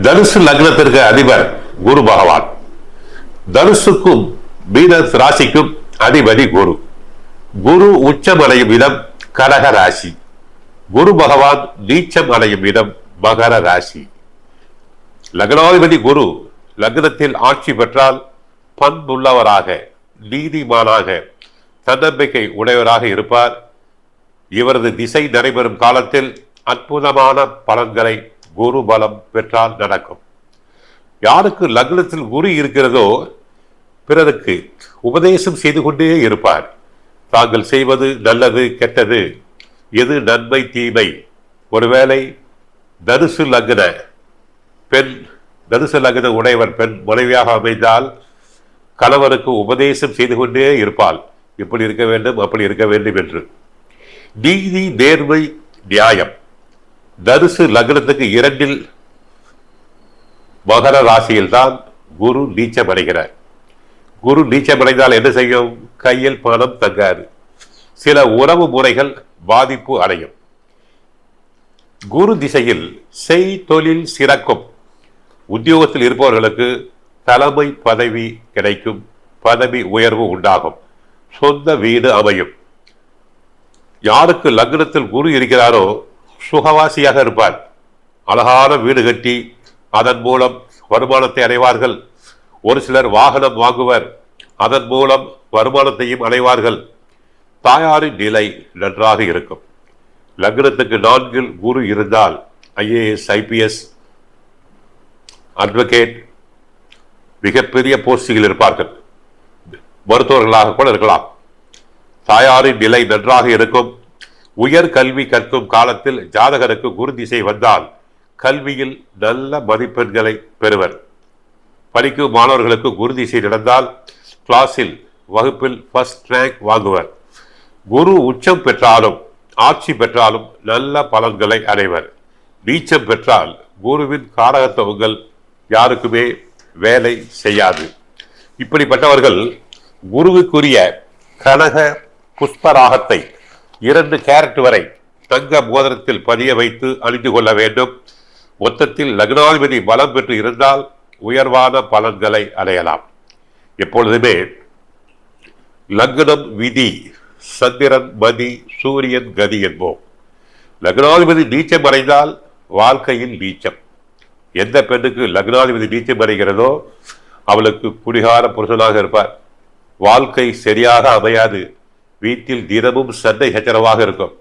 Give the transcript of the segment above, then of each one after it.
தனுசு லக்னத்திற்கு அதிபர் குரு பகவான். தனுசுக்கும் மீன ராசிக்கும் அதிபதி குரு. குரு உச்சமடையும் இடம் கடக ராசி. குரு பகவான் நீச்சம் அடையும் இடம் மகர ராசி. லக்னாதிபதி குரு லக்னத்தில் ஆட்சி பெற்றால் பண்புள்ளவராக நீதிமானாக தன்னம்பிக்கை உடையவராக இருப்பார். இவரது திசை நடைபெறும் காலத்தில் அற்புதமான பலன்களை குரு பலம் பெற்றால் நடக்கும். யாருக்கு லக்னத்தில் குரு இருக்கிறதோ பிறருக்கு உபதேசம் செய்து கொண்டே இருப்பார். தாங்கள் செய்வது நல்லது கெட்டது எது நன்மை தீமை. ஒருவேளை தனுசு லக்ன பெண் தனுசு லக்ன உடையவர் பெண் மனைவியாக அமைந்தால் கணவருக்கு உபதேசம் செய்து கொண்டே இருப்பாள். இப்படி இருக்க வேண்டும் அப்படி இருக்க வேண்டும் என்று. நீதி நேர்மை நியாயம். தனுசு லக்னத்துக்கு இரண்டில் மகர ராசியில் தான் குரு நீச்சம் அடைகிறார் குரு நீச்சம் அடைந்தால் என்ன செய்யும்? கையில் பணம் தங்காது. சில உறவு முறைகள் பாதிப்பு அடையும். குரு திசையில் செய் தொழில் சிறக்கும். உத்தியோகத்தில் இருப்பவர்களுக்கு தலைமை பதவி கிடைக்கும். பதவி உயர்வு உண்டாகும். சொந்த வீடு அமையும். யாருக்கு லக்னத்தில் குரு இருக்கிறாரோ சுகவாசியாக இருப்பார் அழகான வீடு கட்டி அதன் மூலம் வருமானத்தை அடைவார்கள். ஒரு சிலர் வாகனம் வாங்குவர் அதன் மூலம் வருமானத்தையும் அடைவார்கள். தாயாரின் நிலை நன்றாக இருக்கும். லக்னத்துக்கு நான்கில் குரு இருந்தால் ஐஏஎஸ் ஐபிஎஸ் அட்வொகேட் மிகப்பெரிய போஸ்டிகள் இருப்பார்கள். மருத்துவர்களாக கூட இருக்கலாம். தாயாரின் நிலை நன்றாக இருக்கும். உயர் கல்வி கற்கும் காலத்தில் ஜாதகருக்கு குரு திசை வந்தால் கல்வியில் நல்ல மதிப்பெண்களை பெறுவர். படிக்கும் மாணவர்களுக்கு குரு திசை நடந்தால் கிளாஸில் வகுப்பில் ஃபர்ஸ்ட் ரேங்க் வாங்குவர். குரு உச்சம் பெற்றாலும் ஆட்சி பெற்றாலும் நல்ல பலன்களை அடைவர். நீச்சம் பெற்றால் குருவின் காரகத்துவங்கள் யாருக்குமே வேலை செய்யாது. இப்படிப்பட்டவர்கள் குருவுக்குரிய கனக புஷ்பராகத்தை இரண்டு கேரட் வரை தங்க மோதிரத்தில் பதிய வைத்து அணிந்து கொள்ள வேண்டும். மொத்தத்தில் லக்னாதிபதி பலம் பெற்று இருந்தால் உயர்வான பலன்களை அடையலாம். எப்பொழுதுமே லக்னம் விதி சந்திரன் மதி சூரியன் கதி என்போம். லக்னாதிபதி நீச்சம் அடைந்தால் வாழ்க்கையில் நீச்சம். எந்த பெண்ணுக்கு லக்னாதிபதி நீச்சம் அடைகிறதோ அவளுக்கு குடிகார புருஷனாக இருப்பார். வாழ்க்கை சரியாக அமையாது. வீட்டில் தினமும் சண்டை சச்சரவாக இருக்கும்.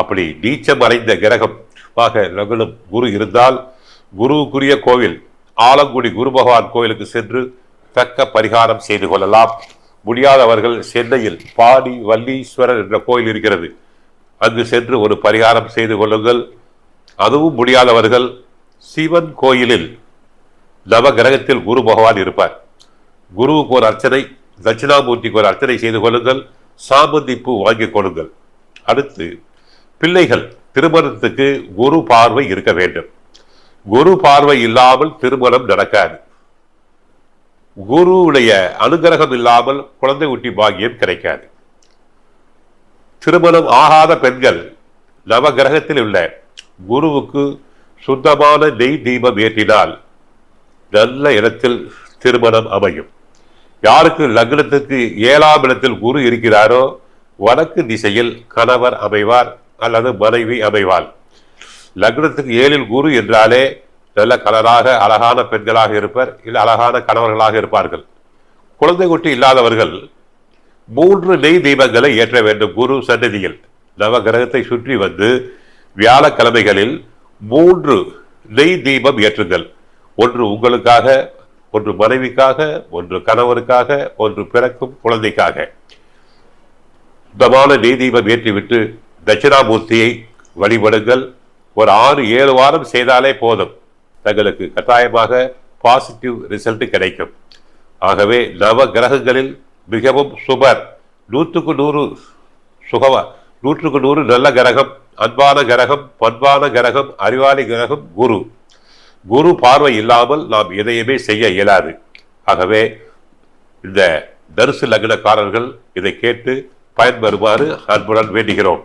அப்படி நீச்சம் அடைந்த கிரகம் ஆக லக்னம் குரு இருந்தால் குருவுக்குரிய கோவில் ஆலங்குடி குரு பகவான் கோவிலுக்கு சென்று தக்க பரிகாரம் செய்து கொள்ளலாம். முடியாதவர்கள் சென்னையில் பாடி வல்லீஸ்வரர் என்ற கோயில் இருக்கிறது. அங்கு சென்று ஒரு பரிகாரம் செய்து கொள்ளுங்கள். அதுவும் முடியாதவர்கள் சிவன் கோயிலில் நவ கிரகத்தில் குரு பகவான் இருப்பார். குருவுக்கு ஒரு அர்ச்சனை தட்சிணாமூர்த்திக்கு ஒரு அர்ச்சனை செய்து கொள்ளுங்கள். சாமந்தி பூ வாங்கிக் கொள்ளுங்கள் அடுத்து பிள்ளைகள் திருமணத்துக்கு குரு பார்வை இருக்க வேண்டும். குரு பார்வை இல்லாமல் திருமணம் நடக்காது. குருவுடைய அனுகிரகம் இல்லாமல் குழந்தை ஊட்டி பாக்கியம் கிடைக்காது. திருமணம் ஆகாத பெண்கள் நவ கிரகத்தில் உள்ள குருவுக்கு சுத்தமான நெய் தீபம் ஏற்றினால் நல்ல இடத்தில் திருமணம் அமையும். யாருக்கு லக்னத்துக்கு ஏழாம் இடத்தில் குரு இருக்கிறாரோ வடக்கு திசையில் கணவர் அமைவார் அல்லது மனைவி அமைவாள். லக்னத்துக்கு ஏழில் குரு என்றாலே நல்ல கலராக அழகான பெண்களாக இருப்பர் இல்லை அழகான கணவர்களாக இருப்பார்கள். குழந்தை குட்டி இல்லாதவர்கள் மூன்று நெய் தீபங்களை ஏற்ற வேண்டும் குரு சன்னதியில் நவ கிரகத்தை சுற்றி வந்து வியாழக்கிழமைகளில் மூன்று நெய் தீபம் ஏற்றுங்கள். ஒன்று உங்களுக்காக ஒன்று மனைவிக்காக ஒன்று கணவருக்காக ஒன்று பிறக்கும் குழந்தைக்காக. சுத்தமான நீதீபம் தீபம் ஏற்றிவிட்டு தட்சிணாமூர்த்தியை வழிபடுங்கள். ஒரு ஆறு ஏழு வாரம் செய்தாலே போதும். தங்களுக்கு கட்டாயமாக பாசிட்டிவ் ரிசல்ட் கிடைக்கும். ஆகவே நவ கிரகங்களில் மிகவும் சுபர். நூற்றுக்கு நூறு சுகவ நூற்றுக்கு நூறு நல்ல கிரகம் அன்பான கிரகம் பண்பான கிரகம் அறிவாளி கிரகம் குரு. குரு பார்வை இல்லாமல் நாம் எதையுமே செய்ய இயலாது. ஆகவே இந்த தரிசு லக்னக்காரர்கள் இதை கேட்டு பயன்பெறுமாறு அன்புடன் வேண்டுகிறோம்.